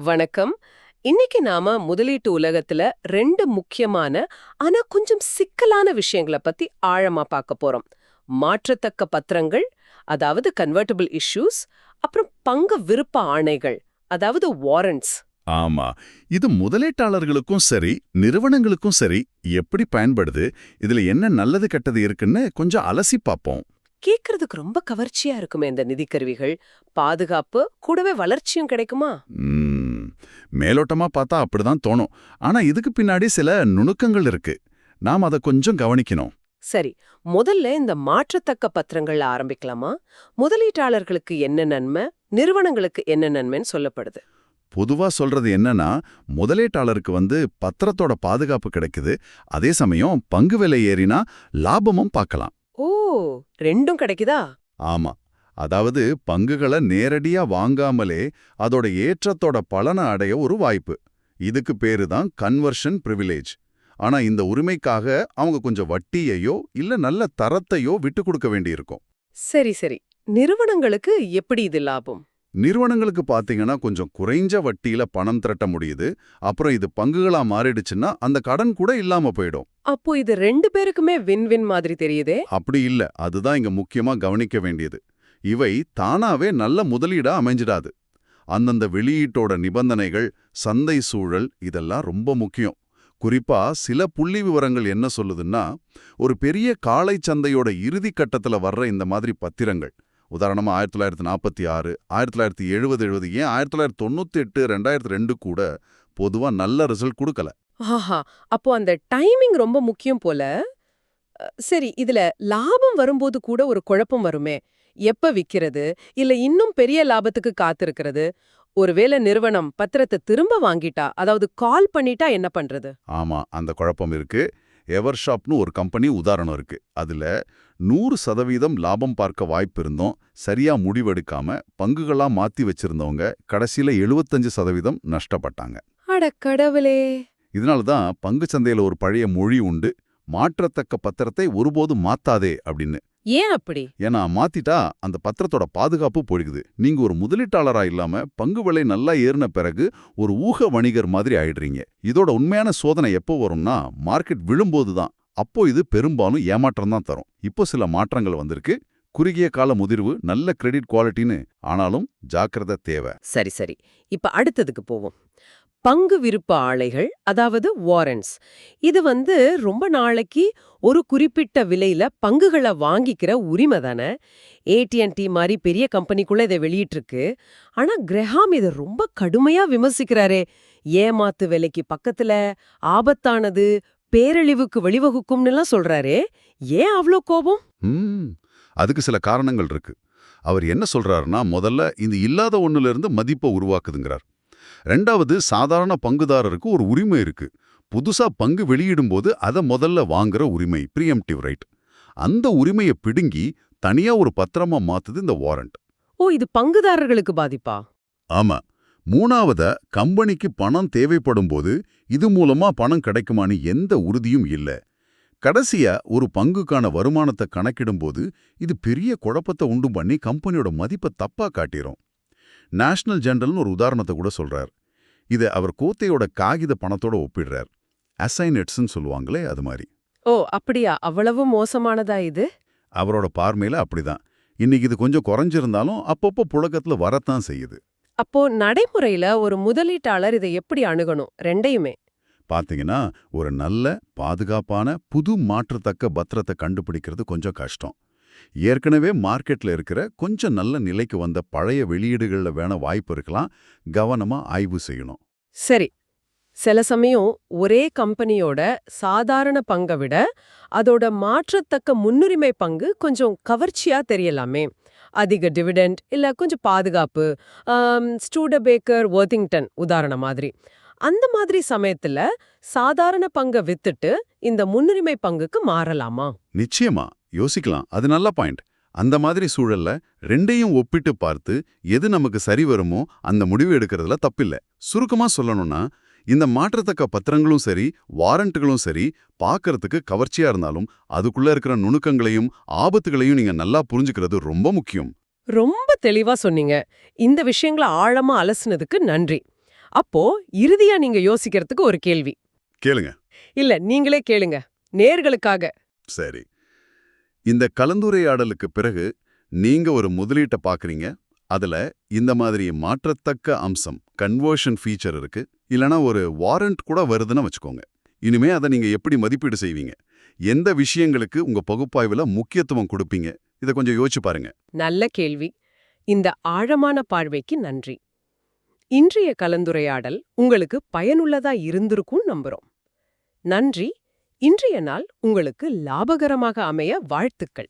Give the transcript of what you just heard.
வணக்கம். இன்னைக்கு நாம முதலீட்டு உலகத்துல ரெண்டு முக்கியமான ஆனா கொஞ்சம் சிக்கலான விஷயங்களை பத்தி ஆழமா பார்க்க போறோம். மாற்றத்தக்க பத்திரங்கள் அதாவது கன்வெர்ட்டிபிள் இஷ்யூஸ் அப்புறம் பங்கு விருப்ப ஆணைகள் அதாவது வாரண்ட்ஸ் ஆமா. இது முதலீட்டாளர்களுக்கும் சரி நிறுவனங்களுக்கும் சரி எப்படி பயன்படுது இதுல என்ன நல்லது கெட்டது இருக்குன்னு கொஞ்சம் அலசி பார்ப்போம். கேக்குறதுக்கு ரொம்ப கவர்ச்சியா இருக்குமே இந்த நிதிக்கருவிகள் பாதுகாப்பு கூடவே வளர்ச்சியும் கிடைக்குமா? ம், மேலோட்டமா பார்த்தா அப்படிதான் தோணும். ஆனா இதுக்கு பின்னாடி சில நுணுக்கங்கள் இருக்கு. நாம் அதை கொஞ்சம் கவனிக்கணும். சரி முதல்ல இந்த மாற்றத்தக்க பத்திரங்கள்ல ஆரம்பிக்கலாமா? முதலீட்டாளர்களுக்கு என்ன நன்மை? நிறுவனங்களுக்கு என்ன நன்மைன்னு சொல்லப்படுது. பொதுவா சொல்றது என்னன்னா முதலீட்டாளருக்கு வந்து பத்திரத்தோட பாதுகாப்பு கிடைக்குது. அதே சமயம் பங்கு விலை ஏறினா லாபமும் பார்க்கலாம். ஓ ரெண்டும் கிடைக்குதா? ஆமா. அதாவது பங்குகளை நேரடியா வாங்காமலே அதோட ஏற்றத்தோட பலனை அடைய ஒரு வாய்ப்பு. இதுக்கு பேரு தான் கன்வர்ஷன் பிரிவிலேஜ் ஆனா இந்த உரிமைக்காக அவங்க கொஞ்சம் வட்டியையோ இல்ல நல்ல தரத்தையோ விட்டு கொடுக்க வேண்டியிருக்கும். சரி சரி. நிறுவனங்களுக்கு எப்படி இது லாபம்? நிறுவனங்களுக்கு பாத்தீங்கன்னா கொஞ்சம் குறைஞ்ச வட்டியில பணம் திரட்ட முடியுது. அப்புறம் இது பங்குகளா மாறிடுச்சுன்னா அந்த கடன் கூட இல்லாம போயிடும். அப்போ இது ரெண்டு பேருக்குமே வின் வின் மாதிரி தெரியுதே? அப்படி இல்ல. அதுதான் இங்க முக்கியமா கவனிக்க வேண்டியது. இவை தானாவே நல்ல முதலீடா அமைஞ்சிடாது. அந்தந்த வெளியீட்டோட நிபந்தனைகள் சந்தை சூழல் இதெல்லாம் ரொம்ப முக்கியம். குறிப்பா சில புள்ளி விவரங்கள் என்ன சொல்லுதுன்னா ஒரு பெரிய காளை சந்தையோட இறுதி கட்டத்துல வர்ற இந்த மாதிரி பத்திரங்கள். உதாரணமா ஆயிரத்தி தொள்ளாயிரத்தி நாற்பத்தி ஆறு ஆயிரத்தி தொள்ளாயிரத்தி எழுபது எழுபது ஏன் ஆயிரத்தி தொள்ளாயிரத்தி தொண்ணூற்றி எட்டு ரெண்டாயிரத்தி ரெண்டு கூட பொதுவா நல்ல ரிசல்ட் கொடுக்கல. ஆஹா அப்போ அந்த டைமிங் ரொம்ப முக்கியம் போல. சரி இதுல லாபம் வரும்போது கூட ஒரு குழப்பம் வருமே? எப்ப விக்கிறது? இல்ல இன்னும் பெரிய லாபத்துக்கு காத்திருக்கிறது? ஒருவேளை நிறுவனம் பத்திரத்தை திரும்ப வாங்கிட்டா அதாவது கால் பண்ணிட்டா என்ன பண்றது? ஆமா அந்த குழப்பம் இருக்கு. எவர்ஷாப்னு ஒரு கம்பெனி உதாரணம் இருக்கு. அதுல நூறு சதவீதம் லாபம் பார்க்க வாய்ப்பு இருந்தோம். சரியா முடிவெடுக்காம பங்குகளா மாத்தி வச்சிருந்தவங்க கடைசியில 75% சதவீதம் நஷ்டப்பட்டாங்க. அட கடவுளே! இதனால தான் பங்கு சந்தையில ஒரு பழைய மொழி உண்டு. மாற்றத்தக்க பத்திரத்தை ஒருபோதும் மாத்தாதே அப்படின்னு. ஏன் அப்படி? ஏன்னா மாத்திட்டா அந்த பத்திரத்தோட பாதுகாப்பு போயிடுது. நீங்க ஒரு முதலீட்டாளரா இல்லாம பங்கு விலை நல்லா ஏறின பிறகு ஒரு ஊக வணிகர் மாதிரி ஆயிடுறீங்க. இதோட உண்மையான சோதனை எப்போ வரும்னா மார்க்கெட் விழும்போது தான். அப்போ இது பெரும்பாலும் ஏமாற்றம் தான் தரும். இப்போ சில மாற்றங்கள் வந்திருக்கு. குறுகிய கால முதிர்வு நல்ல கிரெடிட் குவாலிட்டின்னு ஆனாலும் ஜாக்கிரதை தேவை. சரி சரி. இப்ப அடுத்ததுக்கு போவோம். பங்கு விருப்ப ஆலைகள் அதாவது வாரண்ட்ஸ் இது வந்து ரொம்ப நாளைக்கு ஒரு குறிப்பிட்ட விலையில பங்குகளை வாங்கிக்கிற உரிமை தானே. ஏடிஎன்டி மாதிரி பெரிய கம்பெனிக்குள்ள இதை வெளியிட்டிருக்கு. ஆனா கிரஹாம் இதை ரொம்ப கடுமையா விமர்சிக்கிறாரே. ஏமாத்து விலைக்கு பக்கத்துல ஆபத்தானது பேரழிவுக்கு வழிவகுக்கும்னுலாம் சொல்றாரே. ஏன் அவ்ளோ கோபம்? அதுக்கு சில காரணங்கள் இருக்கு. அவர் என்ன சொல்றாருன்னா முதல்ல இது இல்லாத ஒண்ணுல இருந்து மதிப்பை உருவாக்குதுங்கிறார். ரெண்டாவது சாதாரண பங்குதாரருக்கு ஒரு உரிமை இருக்கு. புதுசா பங்கு வெளியிடும்போது அதை முதல்ல வாங்குற உரிமை ப்ரீஎம்டிவ் ரைட் அந்த உரிமையை பிடுங்கி தனியா ஒரு பத்திரமா மாத்துது இந்த வாரண்ட். ஓ இது பங்குதாரர்களுக்கு பாதிப்பா? ஆமா. மூணாவத கம்பெனிக்கு பணம் தேவைப்படும் போது இது மூலமா பணம் கிடைக்குமான்னு எந்த உறுதியும் இல்ல. கடைசியா ஒரு பங்குக்கான வருமானத்தை கணக்கிடும்போது இது பெரிய குழப்பத்தை உண்டு பண்ணி கம்பெனியோட மதிப்பை தப்பா காட்டிரும். நேஷனல் ஜெனரல்னு ஒரு உதாரணத்தை கூட சொல்றார். இதை அவர் கோத்தையோட காகித பணத்தோட ஒப்பிடுறார். அசைனெட்ஸ்ன்னு சொல்லுவாங்களே அது மாதிரி. ஓ அப்படியா? அவ்வளவு மோசமானதா இது? அவரோட பார்மையில அப்படிதான். இன்னைக்கு இது கொஞ்சம் குறைஞ்சிருந்தாலும் அப்பப்போ புழக்கத்துல வரத்தான் செய்யுது. அப்போ நடைமுறையில ஒரு முதலீட்டாளர் இதை எப்படி அணுகணும்? ரெண்டையுமே. பாத்தீங்கன்னா ஒரு நல்ல பாதுகாப்பான புது மாற்றத்தக்க பத்திரத்தை கண்டுபிடிக்கிறது கொஞ்சம் கஷ்டம். ஏற்கனவே மார்க்கெட்ல இருக்கிற கொஞ்சம் நல்ல நிலைக்கு வந்த பழைய வெளியீடுகள்ல வேண வாய்ப்பு இருக்கலாம். கவனமா ஆய்வு செய்யணும். சரி. சில சமயம் ஒரே கம்பெனியோட சாதாரண பங்கை விட அதோட மாற்றத்தக்க முன்னுரிமை பங்கு கொஞ்சம் கவர்ச்சியா தெரியலாமே. அதிக டிவிடெண்ட் இல்ல கொஞ்சம் பாதுகாப்பு. ஸ்டூடபேக்கர் வர்த்திங்டன் உதாரணம் மாதிரி. அந்த மாதிரி சமயத்துல சாதாரண பங்கை வித்துட்டு இந்த முன்னுரிமை பங்குக்கு மாறலாமா? நிச்சயமா. யோசிக்கலாம். அது நல்ல பாயிண்ட். அந்த மாதிரி சூழல்ல ரெண்டையும் ஒப்பிட்டு பார்த்து எது நமக்கு சரி வருமோ அந்த முடிவு எடுக்கிறதுல தப்பில்ல. சுருக்கமா சொல்லணும்னா இந்த மாற்றத்தக்க பத்திரங்களும் சரி வாரண்ட்டுகளும் சரி பார்க்கறதுக்கு கவர்ச்சியா இருந்தாலும் அதுக்குள்ள இருக்கிற நுணுக்கங்களையும் ஆபத்துகளையும் நீங்க நல்லா புரிஞ்சுக்கிறது ரொம்ப முக்கியம். ரொம்ப தெளிவா சொன்னீங்க. இந்த விஷயங்களை ஆழமா அலசுனதுக்கு நன்றி. அப்போ இறுதியா நீங்க யோசிக்கிறதுக்கு ஒரு கேள்வி. கேளுங்க. இல்ல நீங்களே கேளுங்க. நேர்களுக்காக. சரி. இந்த கலந்துரையாடலுக்கு பிறகு நீங்க ஒரு முதலீட்டை பார்க்கறீங்க அதுல இந்த மாதிரி மாற்றத்தக்க அம்சம் கன்வர்ஷன் ஃபீச்சர் இருக்கு. இல்லனா ஒரு வாரண்ட் கூட வருதுன்னு வச்சுக்கோங்க. இனிமே அதை நீங்க எப்படி மதிப்பீடு செய்வீங்க? எந்த விஷயங்களுக்கு உங்க பகுப்பாய்வுல முக்கியத்துவம் கொடுப்பீங்க? இதை கொஞ்சம் யோசிச்சு பாருங்க. நல்ல கேள்வி. இந்த ஆழமான பார்வைக்கு நன்றி. இன்றைய கலந்துரையாடல் உங்களுக்கு பயனுள்ளதா இருந்திருக்கும் நம்புறோம். நன்றி. இன்றைய நாள் உங்களுக்கு லாபகரமாக அமைய வாழ்த்துக்கள்.